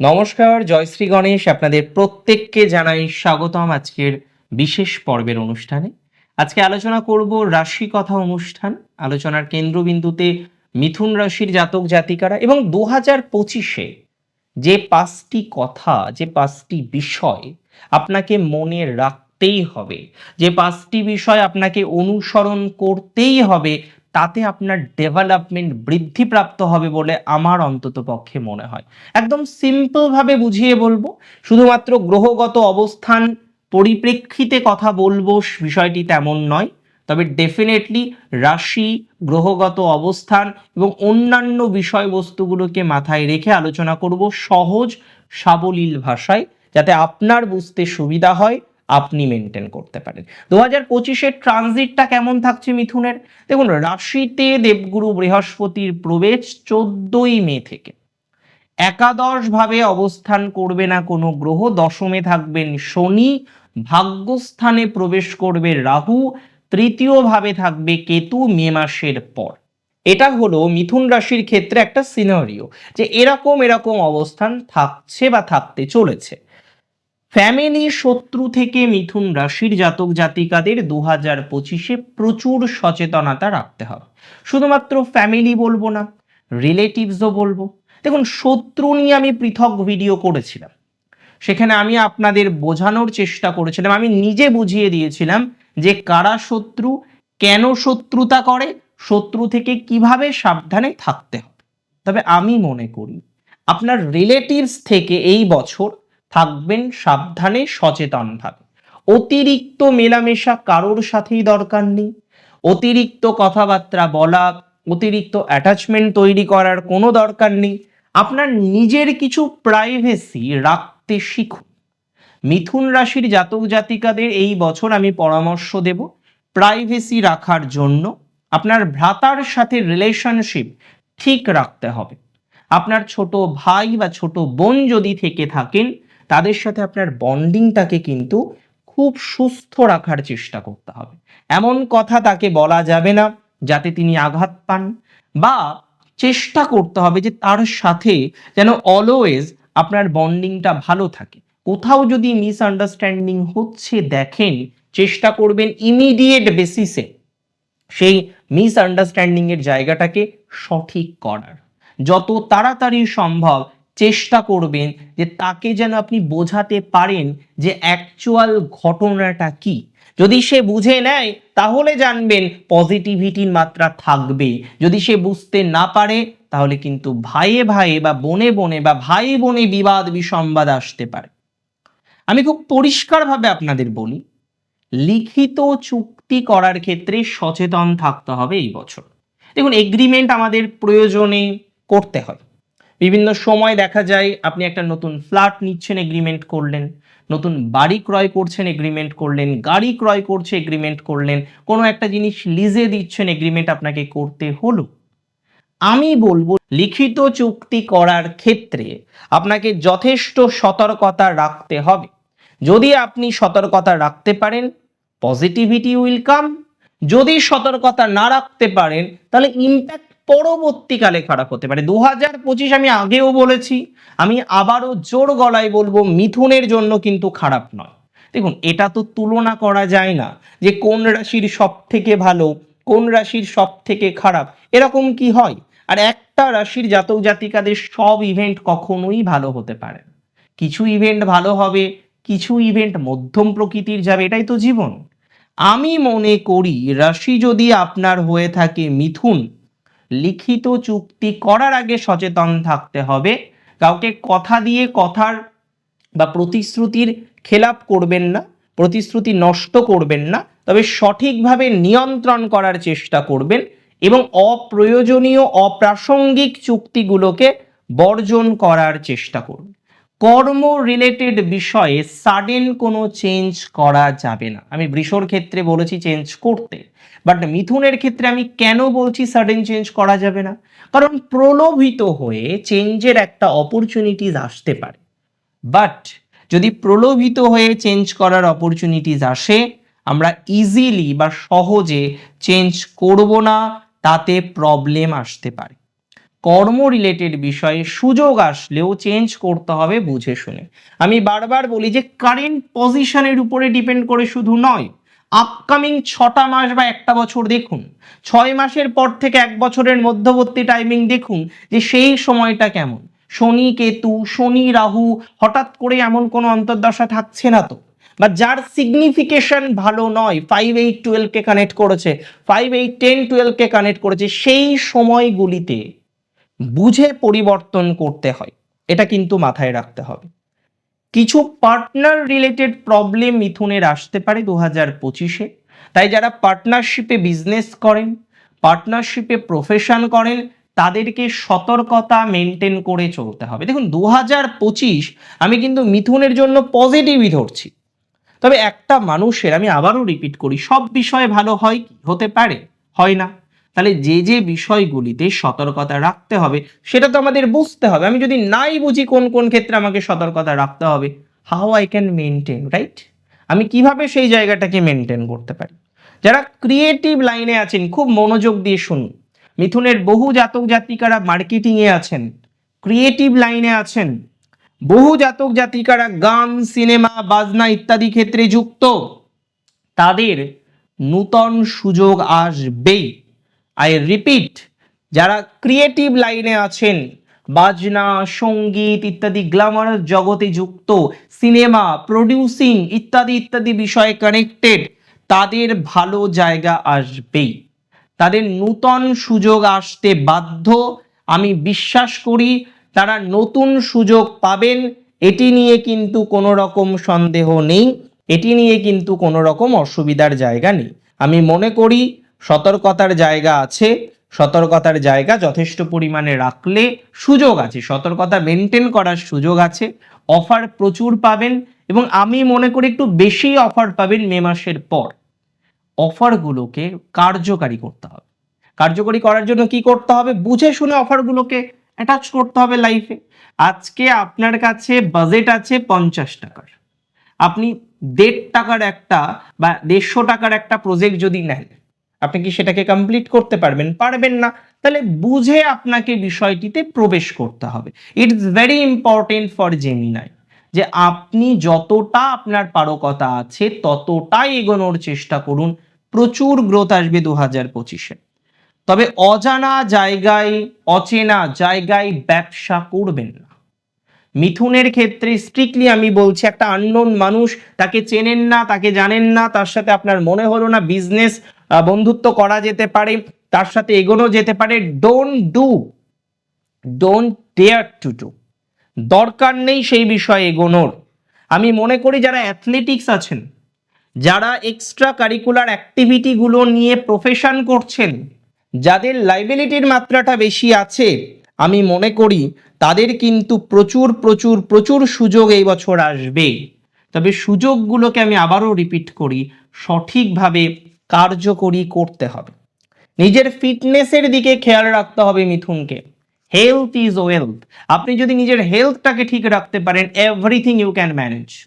নমস্কার জয়শ্রী গণেশ। আপনাদের প্রত্যেককে জানাই স্বাগতম আজকের বিশেষ পর্বের অনুষ্ঠানে। আজকে আলোচনা করব রাশি কথা অনুষ্ঠান। আলোচনার কেন্দ্রবিন্দুতে মিথুন রাশির জাতক জাতিকারা এবং দু হাজার পঁচিশে যে পাঁচটি কথা, যে পাঁচটি বিষয় আপনাকে মনে রাখতেই হবে, যে পাঁচটি বিষয় আপনাকে অনুসরণ করতেই হবে তাতে আপনার ডেভেলপমেন্ট বৃদ্ধিপ্রাপ্ত হবে বলে আমার অন্তত পক্ষে মনে হয়। একদম সিম্পলভাবে বুঝিয়ে বলব, শুধুমাত্র গ্রহগত অবস্থান পরিপ্রেক্ষিতে কথা বলব বিষয়টি তেমন নয়, তবে ডেফিনেটলি রাশি, গ্রহগত অবস্থান এবং অন্যান্য বিষয়বস্তুগুলোকে মাথায় রেখে আলোচনা করব সহজ, সাবলীল ভাষায়, যাতে আপনার বুঝতে সুবিধা হয়। আপনি মেনটেন করতে পারেন। দু হাজার পঁচিশের ট্রানজিটটা কেমন থাকছে মিথুনের? দেখুন, রাশিতে দেবগুরু বৃহস্পতির প্রবেশ চোদ্দই মে থেকে। একাদশ ভাবে অবস্থান করবে না কোনো গ্রহ, দশমে থাকবেন শনি, ভাগ্যস্থানে প্রবেশ করবে রাহু তৃতীয় ভাবে থাকবে কেতু মে মাসের পর। এটা হলো মিথুন রাশির ক্ষেত্রে একটা সিনারিও যে এরকম এরকম অবস্থান থাকছে বা থাকতে চলেছে। ফ্যামিলি শত্রু থেকে মিথুন রাশির জাতক জাতিকাদের দু হাজার পঁচিশে প্রচুর সচেতনতা রাখতে হবে। শুধুমাত্র ফ্যামিলি বলব না রিলেটিভসও বলব। দেখুন, শত্রু নিয়ে আমি পৃথক ভিডিও করেছিলাম। সেখানে আমি আপনাদের বোঝানোর চেষ্টা করেছিলাম। আমি নিজে বুঝিয়ে দিয়েছিলাম যে কারা শত্রু, কেন শত্রুতা করে, শত্রু থেকে কীভাবে সাবধানে থাকতে হবে। তবে আমি মনে করি, আপনার রিলেটিভস থেকে এই বছর থাকবেন সাবধানে সচেতনভাবে অতিরিক্ত মেলামেশা কারোর সাথেই দরকার নেই। অতিরিক্ত কথাবার্তা বলা, অতিরিক্ত অ্যাটাচমেন্ট তৈরি করার কোনো দরকার নেই। আপনার নিজের কিছু প্রাইভেসি রাখতে শিখুন। মিথুন রাশির জাতক জাতিকাদের এই বছর আমি পরামর্শ দেব প্রাইভেসি রাখার জন্য। আপনার ভ্রাতার সাথে রিলেশনশিপ ঠিক রাখতে হবে। আপনার ছোট ভাই বা ছোট বোন যদি থেকে থাকেন তাদের সাথে আপনার বন্ডিংটাকে কিন্তু খুব সুস্থ রাখার চেষ্টা করতে হবে। এমন কথা তাকে বলা যাবে না যাতে তিনি আঘাত পান বা চেষ্টা করতে হবে যে তার সাথে যেন অলওয়েজ আপনার বন্ডিংটা ভালো থাকে। কোথাও যদি মিসআন্ডারস্ট্যান্ডিং হচ্ছে দেখেন, চেষ্টা করবেন ইমিডিয়েট বেসিসে সেই মিসআন্ডারস্ট্যান্ডিং এর জায়গাটাকে সঠিক করার। যত তাড়াতাড়ি সম্ভব চেষ্টা করবেন যে তাকে যেন আপনি বোঝাতে পারেন যে অ্যাকচুয়াল ঘটনাটা কি। যদি সে বুঝে নেয়, তাহলে জানবেন পজিটিভিটির মাত্রা থাকবে। যদি সে বুঝতে না পারে, তাহলে কিন্তু ভাইয়ে ভাইয়ে বা বনে বনে বা ভাই বোনে বিবাদ, বিসম্বাদ আসতে পারে। আমি খুব পরিষ্কারভাবে আপনাদের বলি, লিখিত চুক্তি করার ক্ষেত্রে সচেতন থাকতে হবে এই বছর। দেখুন এগ্রিমেন্ট আমাদের প্রয়োজনে করতে হয়। বিভিন্ন সময় দেখা যায় আপনি একটা নতুন ফ্ল্যাট নিচ্ছেন এগ্রিমেন্ট করলেন। নতুন বাড়ি ক্রয় করছেন এগ্রিমেন্ট করলেন। গাড়ি ক্রয় করছে এগ্রিমেন্ট করলেন। কোনো একটা জিনিস লিজে দিচ্ছেন এগ্রিমেন্ট আপনাকে করতে হলো। আমি বলব, লিখিত চুক্তি করার ক্ষেত্রে আপনাকে যথেষ্ট সতর্কতা রাখতে হবে। যদি আপনি সতর্কতা রাখতে পারেন পজিটিভিটি উইল কাম যদি সতর্কতা না রাখতে পারেন, তাহলে ইম্প্যাক্ট পরবর্তীকালে খারাপ হতে পারে। দু হাজার পঁচিশ আমি আগেও বলেছি, আমি আবারও জোর গলায় বলব, মিথুনের জন্য কিন্তু খারাপ নয়। দেখুন, এটা তো তুলনা করা যায় না যে কোন রাশির সব থেকে ভালো, কোন রাশির সব থেকে খারাপ, এরকম কি হয়? আর একটা রাশির জাতক জাতিকাদের সব ইভেন্ট কখনোই ভালো হতে পারে কিছু ইভেন্ট ভালো হবে, কিছু ইভেন্ট মধ্যম প্রকৃতির যাবে, এটাই তো জীবন। আমি মনে করি, রাশি যদি আপনার হয়ে থাকে মিথুন লিখিত চুক্তি করার আগে সচেতন থাকতে হবে। কাউকে কথা দিয়ে কথার বা প্রতিশ্রুতির খেলাপ করবেন না, প্রতিশ্রুতি নষ্ট করবেন না, তবে সঠিকভাবে নিয়ন্ত্রণ করার চেষ্টা করবেন এবং অপ্রয়োজনীয়, অপ্রাসঙ্গিক চুক্তিগুলোকে বর্জন করার চেষ্টা করুন। কর্ম রিলেটেড বিষয়ে সাডেন কোনো চেঞ্জ করা যাবে না। আমি বৃষর ক্ষেত্রে বলেছি চেঞ্জ করতে। বাট মিথুনের ক্ষেত্রে আমি কেন বলছি সাডেন চেঞ্জ করা যাবে না? কারণ প্রলোভিত হয়ে চেঞ্জের একটা অপরচুনিটিস আসতে পারে। বাট যদি প্রলোভিত হয়ে চেঞ্জ করার অপরচুনিটিস আসে, আমরা ইজিলি বা সহজে চেঞ্জ করব না, তাতে প্রবলেম আসতে পারে। কর্ম রিলেটেড বিষয়ে সুযোগ আসলেও চেঞ্জ করতে হবে বুঝে শুনে। আমি বারবার বলি যে কারেন্ট পজিশনের উপরে ডিপেন্ড করে শুধু নয় আপকামিং ছটা মাস বা একটা বছর দেখুন, ছয় মাসের পর থেকে এক বছরের মধ্যবর্তী টাইমিং দেখুন যে সেই সময়টা কেমন। শনি, কেতু, শনি, রাহু হঠাৎ করে এমন কোনো অন্তর্দশা থাকছে না তো। বা যার সিগনিফিকেশন ভালো নয় ফাইভ এইট টুয়েলভকে কানেক্ট করেছে ফাইভ এইট টেন টুয়েলভকে কানেক্ট করেছে, সেই সময়গুলিতে বুঝে পরিবর্তন করতে হয়। এটা কিন্তু মাথায় রাখতে হবে। কিছু পার্টনার রিলেটেড প্রবলেম মিথুনের আসতে পারে দু হাজার পঁচিশে। তাই যারা পার্টনারশিপে বিজনেস করেন পার্টনারশিপে প্রফেশন করেন, তাদেরকে সতর্কতা মেনটেন করে চলতে হবে। দেখুন দু হাজার পঁচিশ আমি কিন্তু মিথুনের জন্য পজিটিভই ধরছি। তবে একটা মানুষের, আমি আবারও রিপিট করি, সব বিষয়ে ভালো হয় কি? হতে পারে, হয় না। তাহলে যে যে বিষয়গুলিতে সতর্কতা রাখতে হবে, সেটা তো আমাদের বুঝতে হবে। আমি যদি নাই বুঝি, কোন কোন ক্ষেত্রে আমাকে সতর্কতা রাখতে হবে? How I can maintain right আমি কীভাবে সেই জায়গাটাকে মেনটেন করতে পারি? যারা ক্রিয়েটিভ লাইনে আছেন, খুব মনোযোগ দিয়ে শুনুন। মিথুনের বহু জাতক জাতিকারা মার্কেটিংয়ে আছেন ক্রিয়েটিভ লাইনে আছেন। বহু জাতক জাতিকারা গান সিনেমা বাজনা ইত্যাদি ক্ষেত্রে যুক্ত। তাদের নূতন সুযোগ আসবেই। আই রিপিট যারা ক্রিয়েটিভ লাইনে আছেন, বাজনা, সংগীত ইত্যাদি গ্ল্যামার জগতে যুক্ত সিনেমা প্রডিউসিং ইত্যাদি ইত্যাদি বিষয়ে কানেক্টেড তাদের ভালো জায়গা আসবেই। তাদের নূতন সুযোগ আসতে বাধ্য। আমি বিশ্বাস করি, তারা নতুন সুযোগ পাবেন। এটি নিয়ে কিন্তু কোনো রকম সন্দেহ নেই। এটি নিয়ে কিন্তু কোনো রকম অসুবিধার জায়গা নেই। আমি মনে করি সতর্কতার জায়গা আছে, সতর্কতার জায়গা যথেষ্ট পরিমাণে রাখলে সুযোগ আছে, সতর্কতা মেনটেন করার সুযোগ আছে অফার প্রচুর পাবেন এবং আমি মনে করি একটু বেশি অফার পাবেন মে মাসের পর। অফারগুলোকে কার্যকারী করতে হবে। কার্যকরী করার জন্য কি করতে হবে? বুঝে শুনে অফারগুলোকে অ্যাটাচ করতে হবে লাইফে আজকে আপনার কাছে বাজেট আছে পঞ্চাশ টাকার। আপনি দেড় টাকার একটা বা দেড়শো টাকার একটা প্রজেক্ট যদি নেন আপনি কি সেটাকে কমপ্লিট করতে পারবেন? পারবেন না। তাহলে বুঝে আপনাকে বিষয়টিতে প্রবেশ করতে হবে। It's very important for Gemini যে আপনি যতটা আপনার পারকতা আছে, ততটাই এগোনোর চেষ্টা করুন। প্রচুর গ্রোথ আসবে দু হাজার পঁচিশে। তবে অজানা জায়গায়, অচেনা জায়গায় ব্যবসা করবেন না। মিথুনের ক্ষেত্রে স্ট্রিক্টলি আমি বলছি, একটা আননোন মানুষ, তাকে চেনেন না, তাকে জানেন না, তার সাথে আপনার মনে হলো না বিজনেস বন্ধুত্ব করা যেতে পারে, তার সাথে এগোনো যেতে পারে। Don't do don't dare to do দরকার নেই সেই বিষয়ে এগোনোর। আমি মনে করি যারা অ্যাথলেটিক্স আছেন, যারা এক্সট্রা কারিকুলার অ্যাক্টিভিটিগুলো নিয়ে প্রফেশন করছেন, যাদের লাইবিলিটির মাত্রাটা বেশি আছে, আমি মনে করি তাদের কিন্তু প্রচুর প্রচুর প্রচুর সুযোগ এই বছর আসবে। তবে সুযোগগুলোকে আমি আবারও রিপিট করি, সঠিকভাবে কার্যকরী করতে হবে। নিজের ফিটনেসের দিকে খেয়াল রাখতে হবে মিথুনকে। হেলথ ইজ ওয়েলথ আপনি যদি নিজের হেলথটাকে ঠিক রাখতে পারেন এভরিথিং ইউ ক্যান ম্যানেজ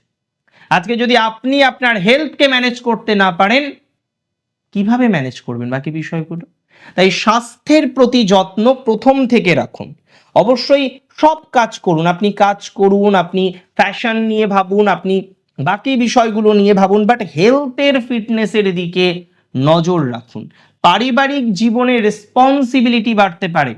আজকে যদি আপনি আপনার হেলথকে ম্যানেজ করতে না পারেন, কীভাবে ম্যানেজ করবেন? বাকি বিষয়গুলো? তাই স্বাস্থ্যের প্রতি যত্ন প্রথম থেকে রাখুন। অবশ্যই সব কাজ করুন। আপনি কাজ করুন, আপনি ফ্যাশন নিয়ে ভাবুন, আপনি বাকি বিষয়গুলো নিয়ে ভাবুন বাট হেলথের ফিটনেসের দিকে নজর রাখুন। পারিবারিক জীবনে রেসপন্সিবিলিটি বাড়তে পারে।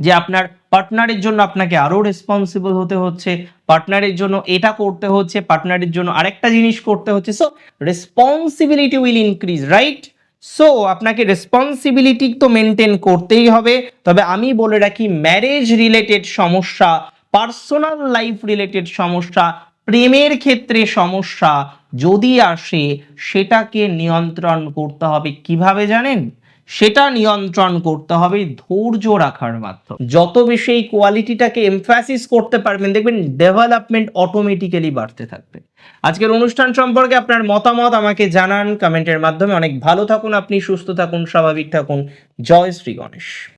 যে আপনার পার্টনারের জন্য আপনাকে আরও রেসপন্সিবল হতে হচ্ছে পার্টনারের জন্য এটা করতে হচ্ছে পার্টনারের জন্য আরেকটা জিনিস করতে হচ্ছে। So responsibility will increase right so আপনাকে রেসপন্সিবিলিটি তো মেনটেন করতেই হবে। তবে আমি বলে রাখি ম্যারেজ রিলেটেড সমস্যা পার্সোনাল লাইফ রিলেটেড সমস্যা, প্রেমের ক্ষেত্রে সমস্যা যদি আসে, সেটাকে নিয়ন্ত্রণ করতে হবে কীভাবে জানেন? সেটা নিয়ন্ত্রণ করতে হবে ধৈর্য রাখার মাধ্যমে। যত বেশি এই কোয়ালিটিটাকে এমফাসিস করতে পারবেন, দেখবেন ডেভেলপমেন্ট অটোমেটিক্যালি বাড়তে থাকবে। আজকের অনুষ্ঠান সম্পর্কে আপনার মতামত আমাকে জানান। কমেন্টের মাধ্যমে অনেক ভালো থাকুন, আপনি সুস্থ থাকুন, স্বাভাবিক থাকুন। জয় শ্রী গণেশ।